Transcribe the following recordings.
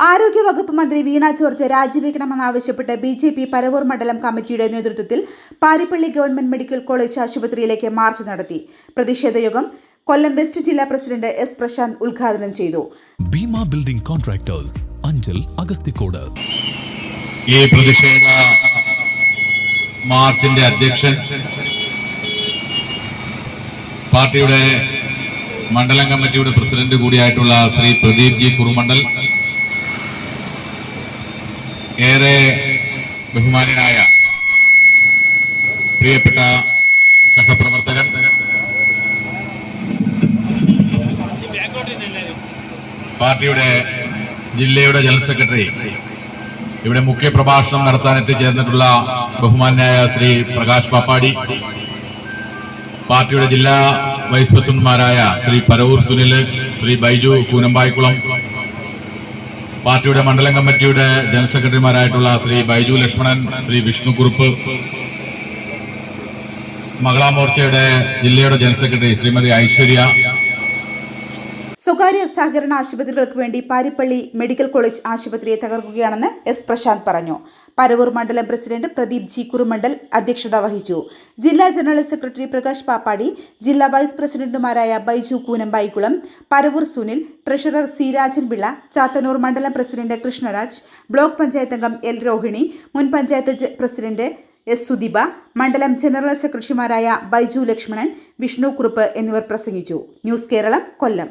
ആരോഗ്യവകുപ്പ് മന്ത്രി വീണ ജോർജ് രാജിവെക്കണമെന്നാവശ്യപ്പെട്ട് ബി ജെ പി പരവൂർ മണ്ഡലം കമ്മിറ്റിയുടെ നേതൃത്വത്തിൽ പാരിപ്പള്ളി ഗവൺമെന്റ് മെഡിക്കൽ കോളേജ് ആശുപത്രിയിലേക്ക് മാർച്ച് നടത്തി. പ്രതിഷേധ യോഗം കൊല്ലം വെസ്റ്റ് ജില്ലാ പ്രസിഡന്റ് എസ് പ്രശാന്ത് ഉദ്ഘാടനം ചെയ്തു. ഭീമ ബിൽഡിംഗ് കോൺട്രാക്ടേഴ്സ് അഞ്ചൽ അഗസ്തിക്കോട് ഈ പ്രതിഷേധ മാർച്ചിന്റെ അധ്യക്ഷൻ പാർട്ടിയുടെ മണ്ഡലം കമ്മിറ്റിയുടെ പ്രസിഡന്റ് കൂടിയായിട്ടുള്ള ശ്രീ പ്രദീപ് ജി കുറുമണ്ഡൽ ഏറെ ബഹുമാനായ പ്രിയപ്പെട്ട സഹപ്രവർത്തകൻ. പാർട്ടിയുടെ ജില്ലയുടെ ജനറൽ സെക്രട്ടറി ഇവിടെ മുഖ്യ പ്രഭാഷണം നടത്താൻ എത്തിച്ചേർന്നിട്ടുള്ള ബഹുമാനായ ശ്രീ പ്രകാശ് പാപ്പാടി പാർട്ടിയുടെ ജില്ലാ വൈസ് പ്രസിഡന്റുമാരായ ശ്രീ പരവൂർ സുനിൽ ശ്രീ ബൈജു കൂനമ്പായിക്കുളം പാർട്ടിയുടെ മണ്ഡലം കമ്മിറ്റിയുടെ ജനറൽ സെക്രട്ടറിമാരായിട്ടുള്ള ശ്രീ ബൈജു ലക്ഷ്മണൻ ശ്രീ വിഷ്ണു കുറുപ്പ് മകളാ മോർച്ചയുടെ ജില്ലയുടെ ജനറൽ സെക്രട്ടറി ശ്രീമതി ഐശ്വര്യ സ്വകാര്യ സഹകരണ ആശുപത്രികൾക്ക് വേണ്ടി പാരിപ്പള്ളി മെഡിക്കൽ കോളേജ് ആശുപത്രിയെ തകർക്കുകയാണെന്ന് എസ് പ്രശാന്ത് പറഞ്ഞു. പരവൂർ മണ്ഡലം പ്രസിഡന്റ് പ്രദീപ് ജി കുറുമണ്ഡൽ അധ്യക്ഷത വഹിച്ചു. ജില്ലാ ജനറൽ സെക്രട്ടറി പ്രകാശ് പാപ്പാടി ജില്ലാ വൈസ് പ്രസിഡന്റുമാരായ ബൈജു കൂനമ്പായിക്കുളം പരവൂർ സുനിൽ ട്രഷറർ സി രാജൻപിള്ള ചാത്തന്നൂർ മണ്ഡലം പ്രസിഡന്റ് കൃഷ്ണരാജ് ബ്ലോക്ക് പഞ്ചായത്ത് അംഗം എൽ രോഹിണി മുൻ പഞ്ചായത്ത് പ്രസിഡന്റ് എസ് സുദീപ മണ്ഡലം ജനറൽ സെക്രട്ടറിമാരായ ബൈജു ലക്ഷ്മണൻ വിഷ്ണു കുറുപ്പ് എന്നിവർ പ്രസംഗിച്ചു. News Keralam Kollam.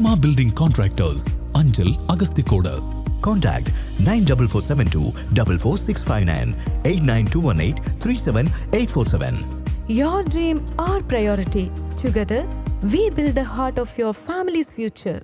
Bheema building contractors Anchal Agasthikode Contact 94472 44659 89218 37847. Your dream, our priority. Together, we build the heart of your family's future.